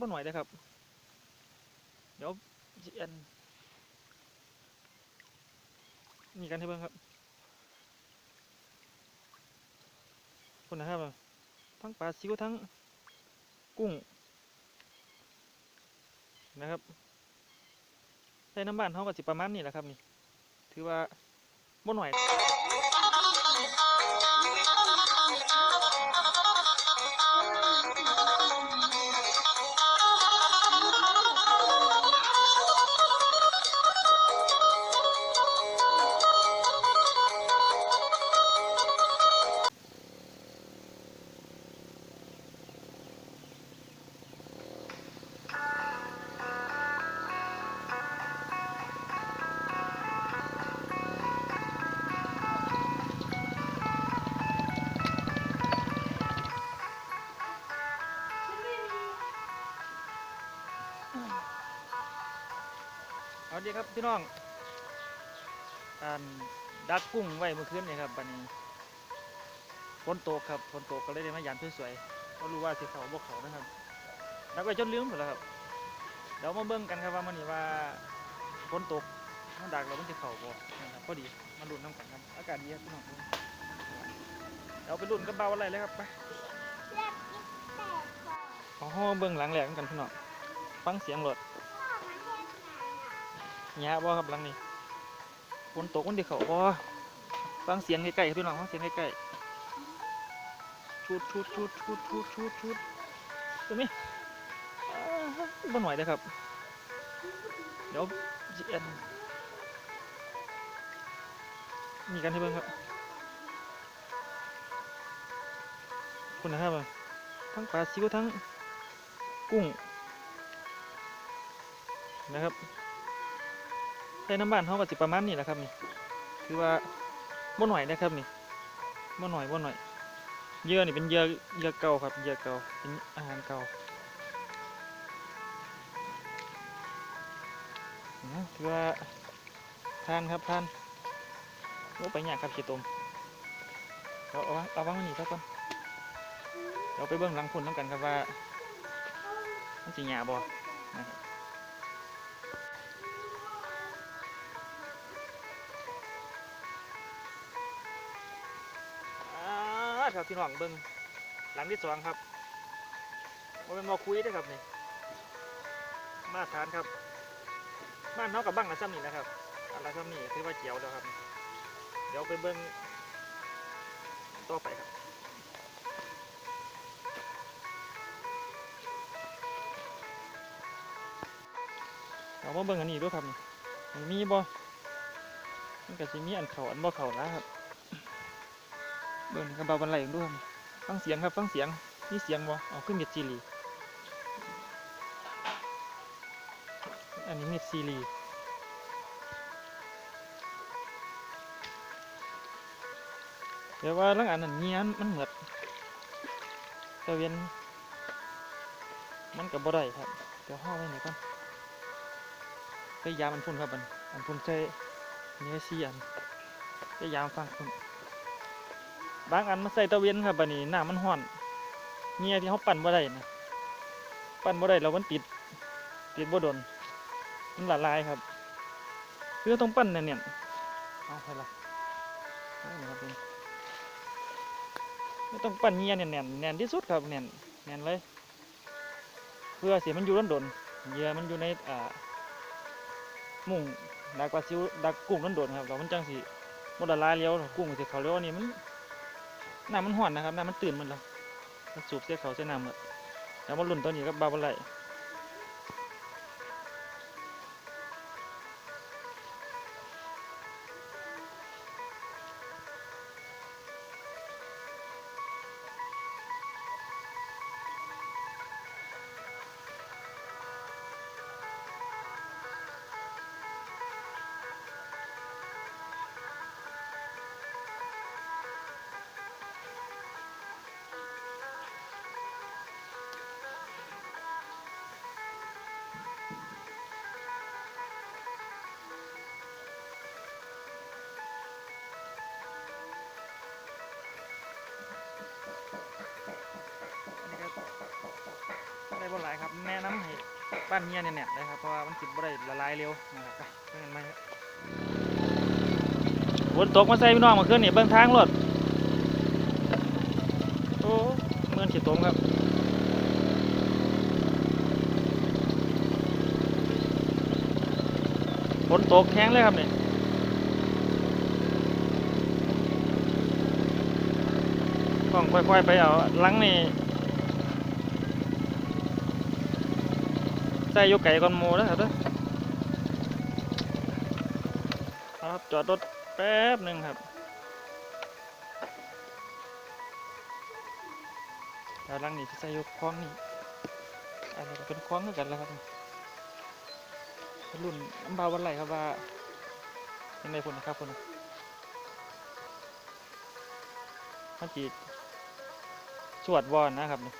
บ่หน่อยเลยครับ เดี๋ยวสิอันมีกันให้เบิ่งครับคนนะครับทั้งปลาซิวทั้งกุ้ง นะครับใช้น้ำบ้านเขาก็สิประมาณนี้แหละครับนี่ ถือว่าบ่หน่อย เอาดีครับพี่น้องอันดักกุ้งไว้เมื่อคืนนี่ครับบัดนี้ฝนตกครับฝนตกก็เลยได้มายามสวยๆก็รู้ว่าสิเขาบ่เขานะครับดักไว้จนลืมหมดแล้วครับเดี๋ยวมาเบิ่งกันครับว่ามันนี่ว่าฝนตกมันดักแล้วมันจะเขาบ่นะครับพอดีมาลุ้นน้ำกันครับอากาศดีครับพี่น้องเดี๋ยวไปลุ้นกับเบาอะไรเลยครับไปขอห้อเบิ่งหลังแหลกกันพี่น้องฟังเสียงรถห ยาบ่ครับหลังนี้ฝนตกมันที่เขาบ่ฟังเสียงใกล้ๆครับพี่น้องฟังเสียงใกล้ๆชุดชุดชุดชุดชุดชุดชุดตัวนี้บ่หน่อยเลยครับ เดี๋ยวสิอันมีกันให้เบิ่งครับคุณนะครับทั้งปลาซิวทั้งกุ้งนะครับ ใช้น้ำบ้านเขาก็สิประมาณนี้แหละครับนี่คือว่าบ่หน่อยนะครับนี่บ่หน่อยบ่หน่อยเยื่อนี่เป็นเยื่อเยื่อเก่าครับเยื่อเก่าเป็นอาหารเก่านะคือว่าทานครับทานโอ้ไปหยากครับขี้ตมเราเอาวางเอาวางไว้นี่ซะก่อนเราไปเบิ่งหลังพุ่นน้ำกันครับว่ามันสิหยาบ่นะครับ ครับพี่น้องเบิ้งหลังที่สองครับว่าเป็นมอคุยเด้วยครับนี่มาตรฐานครับบ้านเขากับบ้างละซ้ำนี่นะครับอันละซ้ำนี่คือว่าเจียวแล้วครับ เดี๋ยวไปเบิ้งต่อไปครับเอามาเบิ้งอันนี้ด้วยครับนี่มีบ่มันก็สิมีอันเขาอันบ่เขาแล้วครับ เบิ่งกระเบาบันไลของด้วยฟังเสียงครับฟังเสียงมีเสียงบ่เอาขึ้นเม็ดซีรีอันนี้เม็ดซีรีเดี๋ยวว่าลังอันนั้นเงี้ยมันเหมือดตะเวียนมันกับบ่ได้ครับเดี๋ยวห่อไว้หน่อยก่อนพยายามันพุ่นครับอันอันพุ่นใช้เนื้อซีอันพยายามฟังพุ่น บางอันมันใส่ตะเวนครับบัดนี้น้ำมันห้อนเงียที่เขาปั่นบ่ได้นะปั่นบ่ได้แล้วมันติด ติดบ่โดนมันละลายครับคือต้องปั่นเนี่ยเนี่ยเอาไปละเอานี่ครับเป็นไม่ต้องปั่นเงียเนี่ยแน่นแน่นที่สุดครับแน่นแน่นเลย เพื่อเสียมันอยู่ร้อนโดนเหยื่อมันอยู่ในอ่ามุ้งดักปลาซิวดักกุ้งร้อนโดนครับแล้วมันจังสิบ่ละลายเลี้ยวกุ้งสิเขาเลี้ยวนี่มัน น้ำมันห่อนนะครับน้ำมันตื่นมันแล้วมันสูบเสียเขาเสียน้ำหมดแล้วมันหล่นตอนนี้ก็บบาบไหล บ่หลายครับ แนะนำให้บ้านเฮียเนี่ยเนี่ยนะครับ เพราะว่ามันสิบ่ได้ละลายเร็วนะครับไปเบิ่งกันไหมครับฝนตกมาใส่พี่น้องมาขึ้นนี่เบิ่งทางรถโอ้เมื่อนขีดตมครับฝนตกแห้งเลยครับนี่ต้องค่อยๆไปเอาลังนี่ ใส่ยกไก่ก่อนหมูนะครับเด้อเอาครับจอดรถแป๊บหนึ่งครับแล้วลังนี่ใส่ยกคล้องนี่อันนี้เป็นคล้องกันแล้วครับรุ่นอันบาวันไหลครับว่ายังไงพุ่นนะครับพุ่นมันจีสวดวอนนะครับนี่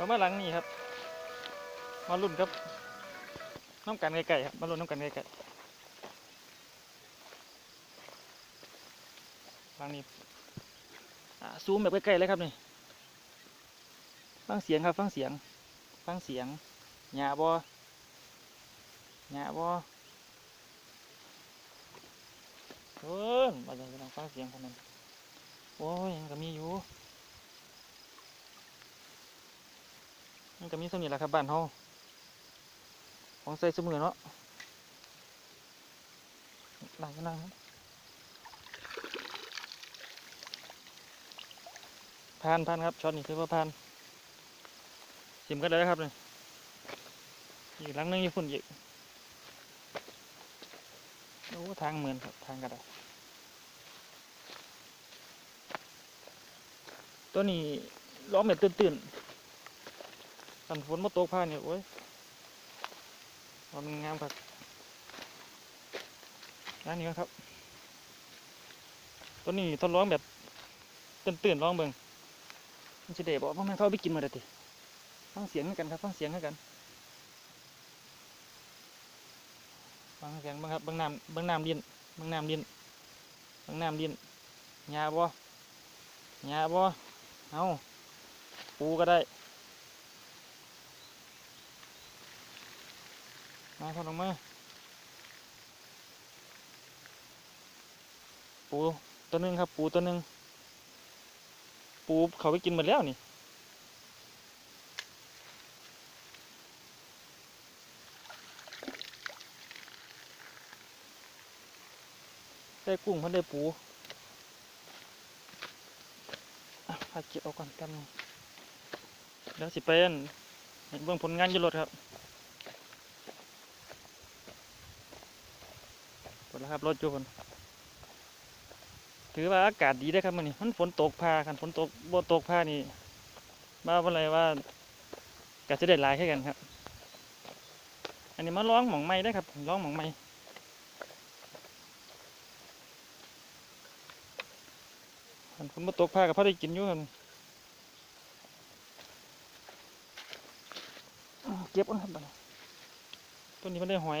เรามาหลังนี่ครับ มารุ่นครับน้ำกันไก่ๆครับ มารุ่นน้ำกันไก่ๆหลังนี้ซูมแบบใกล้ๆเลยครับนี่ ฟังเสียงครับ ฟังเสียง ฟังเสียงหยาบอหยาบอเออมาเลยลองฟังเสียงคนนั้นโอ้ยยังก็มีอยู่ มันก็มีส่วนนี้แหละครับบ้านเฮาของใส่สมือเนาะนั่งก็นั่งครับพานพานครับช็อตนี้คือว่าพานชิมกันเลยครับนี่อีกหลังนึงอยู่ฝุ่นอีกโอ้ทางเหมือนครับทางกระดาษตัวนี้ล้อมแบบตื่นๆ กันฝนมาตกผ่านเนี่ยโอ้ยมันงามครับร้านนี้ก่อนครับ ตัวนี้ทดลองแบบตื่นๆลองเบิ่งมันสิเดบอกว่ามันเข้าไปกินมาเด้ติฟังเสียงให้กันครับฟังเสียงให้กันฟังเสียงบ้างครับบิ่งน้ำบิ่งน้ำดินบิ่งน้ำดินบิ่งน้ำดินหญ้าบ่หญ้าบ่เอาปูก็ได้ มาครับลงมาปูตัวหนึงครับ ปูตัวหนึงปูเขาไปกินหมดแล้วนี่ได้กุ้งเขาได้ปูอาเก็บเอาก่อนกันงเดี๋ยวสิไปอั่นเห็นเบื้องผลงานยุรถครับ ครับรถจุคนถือว่าอากาศดีได้ครับมันนี่มันฝนตกพาคันฝนตกบ่ตกพานี่มาว่าอะไรว่าก็จะได้ลายแค่กันครับ อันนี้มาร้องหมองไม้ได้ครับร้องหมองไม้คันฝนบ่ตกพากับพ่อได้กินอยู่ครับอ้าวเก็บก่อนครับบัดนี้ต้นนี้มันได้หอย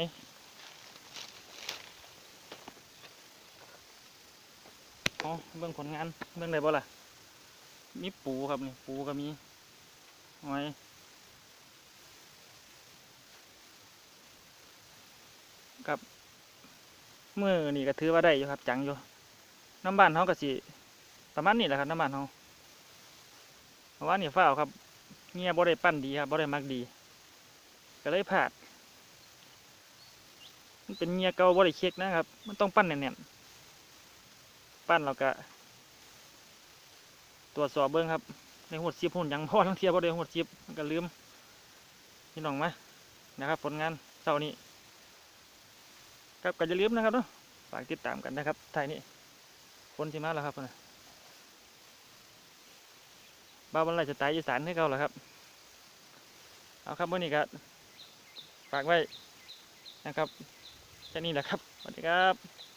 อ๋อเบื้องผลงานเบื้องใดบ่ล่ะมีปูครับนี่ปูก็มีหอยกับเมื่อนี่ก็ถือว่าได้อยู่ครับ จังอยู่น้ำบ้านเขาก็สิประมาณนี้แหละครับน้ำบ้านเขาเพราะว่านี่ฝ้าวครับเงียบ่ได้ปั้นดีครับบ่ได้มักดี ก็เลยพลาด มันเป็นเงียเก่าบ่ได้เช็คนะครับ มันต้องปั้นแน่นๆ ปั้นเราก็ตรวจสอบเบิ้งครับในหัวซิบหุ่นยังพ่อทั้งเทียบ่ได้หัวซิบมันก็ลืมพี่น้องมานะครับ ผลงานเช้านี้ ครับก็อย่าลืมนะครับเนาะฝากติดตามกันนะครับท้ายนี้คนสิมาแล้วครับนะบ้าวบรรลัยจะตายอีสานให้เขาเหรอครับ เอาครับวันนี้ก็ฝากไว้นะครับแค่นี้แหละครับสวัสดีครับ